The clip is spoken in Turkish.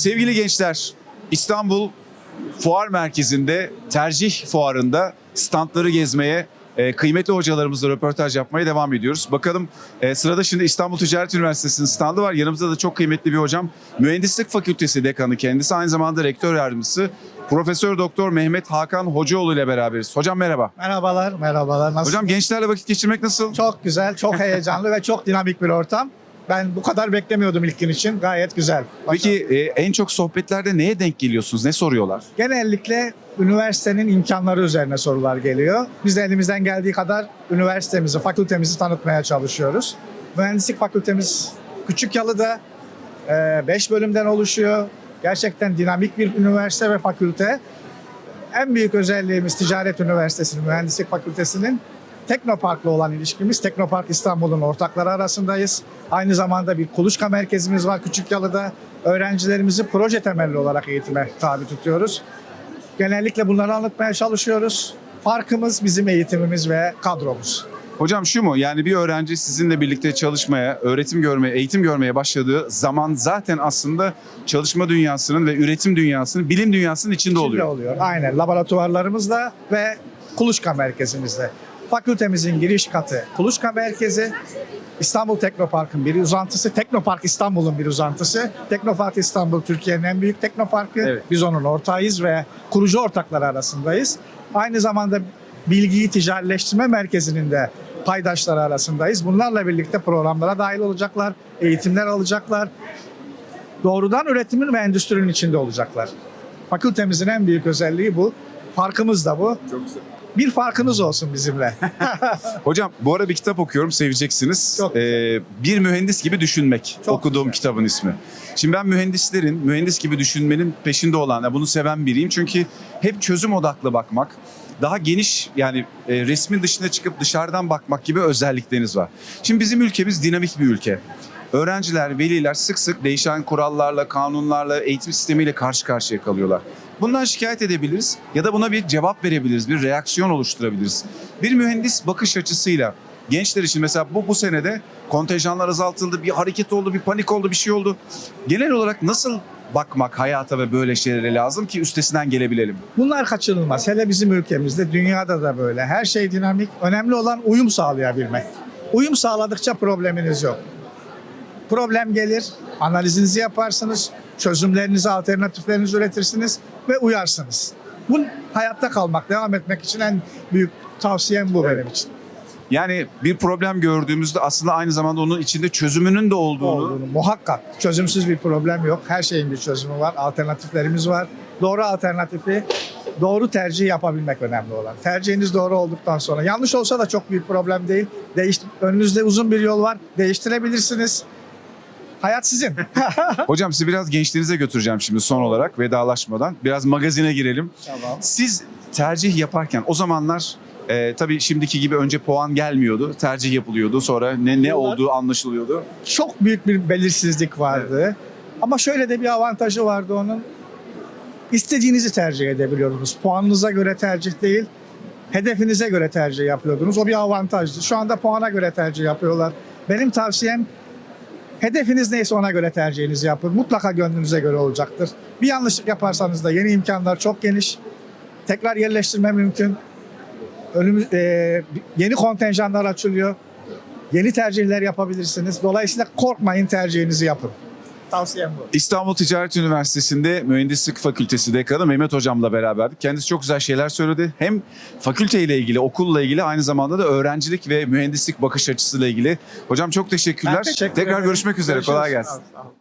Sevgili gençler, İstanbul Fuar Merkezi'nde tercih fuarında standları gezmeye, e, kıymetli hocalarımızla röportaj yapmaya devam ediyoruz. Bakalım e, sırada şimdi İstanbul Ticaret Üniversitesi'nin standı var. Yanımızda da çok kıymetli bir hocam. Mühendislik Fakültesi dekanı kendisi. Aynı zamanda rektör yardımcısı. Profesör Doktor Mehmet Hakan Hocaoğlu ile beraberiz. Hocam merhaba. Merhabalar, merhabalar. Nasıl? Hocam gençlerle vakit geçirmek nasıl? Çok güzel, çok heyecanlı ve çok dinamik bir ortam. Ben bu kadar beklemiyordum ilk gün için. Gayet güzel. Peki e, en çok sohbetlerde neye denk geliyorsunuz? Ne soruyorlar? Genellikle üniversitenin imkanları üzerine sorular geliyor. Biz de elimizden geldiği kadar üniversitemizi, fakültemizi tanıtmaya çalışıyoruz. Mühendislik fakültemiz Küçük Yalı'da 5 bölümden oluşuyor. Gerçekten dinamik bir üniversite ve fakülte. En büyük özelliğimiz Ticaret Üniversitesi'nin, Mühendislik Fakültesi'nin Teknopark'la olan ilişkimiz. Teknopark İstanbul'un ortakları arasındayız. Aynı zamanda bir kuluçka merkezimiz var Küçük Yalı'da. Öğrencilerimizi proje temelli olarak eğitime tabi tutuyoruz. Genellikle bunları anlatmaya çalışıyoruz. Farkımız bizim eğitimimiz ve kadromuz. Hocam şu mu? Yani bir öğrenci sizinle birlikte çalışmaya, öğretim görmeye, eğitim görmeye başladığı zaman zaten aslında çalışma dünyasının ve üretim dünyasının, bilim dünyasının içinde İçinde oluyor. oluyor. Aynen laboratuvarlarımızda ve kuluçka merkezimizde. Fakültemizin giriş katı kuluçka merkezi. İstanbul Teknopark'ın bir uzantısı. Teknopark İstanbul'un bir uzantısı. Teknopark İstanbul Türkiye'nin en büyük teknoparkı. Evet. Biz onun ortağıyız ve kurucu ortakları arasındayız. Aynı zamanda bilgiyi ticarileştirme merkezinin de paydaşları arasındayız. Bunlarla birlikte programlara dahil olacaklar, eğitimler alacaklar. Doğrudan üretimin ve endüstrinin içinde olacaklar. Fakültemizin en büyük özelliği bu. Farkımız da bu. Çok güzel. Bir farkınız olsun bizimle. Hocam bu ara bir kitap okuyorum, seveceksiniz. Çok Ee, bir mühendis gibi düşünmek. Çok okuduğum güzel. kitabın ismi. Şimdi ben mühendislerin, mühendis gibi düşünmenin peşinde olan, yani bunu seven biriyim. Çünkü hep çözüm odaklı bakmak, daha geniş yani e, resmin dışına çıkıp dışarıdan bakmak gibi özellikleriniz var. Şimdi bizim ülkemiz dinamik bir ülke. Öğrenciler, veliler sık sık değişen kurallarla, kanunlarla, eğitim sistemiyle karşı karşıya kalıyorlar. Bundan şikayet edebiliriz ya da buna bir cevap verebiliriz, bir reaksiyon oluşturabiliriz. Bir mühendis bakış açısıyla gençler için mesela bu bu senede kontenjanlar azaltıldı, bir hareket oldu, bir panik oldu, bir şey oldu. Genel olarak nasıl bakmak hayata ve böyle şeylere lazım ki üstesinden gelebilelim? Bunlar kaçınılmaz. Hele bizim ülkemizde, dünyada da böyle. Her şey dinamik. Önemli olan uyum sağlayabilmek. Uyum sağladıkça probleminiz yok. Problem gelir, analizinizi yaparsınız, çözümlerinizi, alternatiflerinizi üretirsiniz ve uyarsınız. Bu hayatta kalmak, devam etmek için en büyük tavsiyem bu benim için. Yani bir problem gördüğümüzde aslında aynı zamanda onun içinde çözümünün de olduğunu, olduğunu muhakkak. Çözümsüz bir problem yok. Her şeyin bir çözümü var. Alternatiflerimiz var. Doğru alternatifi, doğru tercih yapabilmek önemli olan. Tercihiniz doğru olduktan sonra. Yanlış olsa da çok büyük problem değil. Değiş, önünüzde uzun bir yol var. Değiştirebilirsiniz. Hayat sizin. Hocam sizi biraz gençliğinize götüreceğim şimdi son olarak vedalaşmadan. Biraz magazine girelim. tamam. Siz tercih yaparken o zamanlar e, tabii şimdiki gibi önce puan gelmiyordu. Tercih yapılıyordu. Sonra ne ne Yıllar- olduğu anlaşılıyordu. Çok büyük bir belirsizlik vardı. Ama şöyle de bir avantajı vardı onun. İstediğinizi tercih edebiliyordunuz. Puanınıza göre tercih değil, hedefinize göre tercih yapıyordunuz. O bir avantajdı. Şu anda puana göre tercih yapıyorlar. Benim tavsiyem hedefiniz neyse ona göre tercihinizi yapın. Mutlaka gönlünüze göre olacaktır. Bir yanlışlık yaparsanız da yeni imkanlar çok geniş. Tekrar yerleştirme mümkün. Önümüz, e, yeni kontenjanlar açılıyor. Yeni tercihler yapabilirsiniz. Dolayısıyla korkmayın tercihinizi yapın. Tavsiyem bu. İstanbul Ticaret Üniversitesi'nde Mühendislik Fakültesi Dekanı Mehmet Hocam'la beraberdik. Kendisi çok güzel şeyler söyledi. Hem fakülteyle ilgili, okulla ilgili aynı zamanda da öğrencilik ve mühendislik bakış açısıyla ilgili. Hocam çok teşekkürler. Ben teşekkür Tekrar ederim. görüşmek üzere. Kolay Görüşürüz. gelsin. Olun, sağ olun.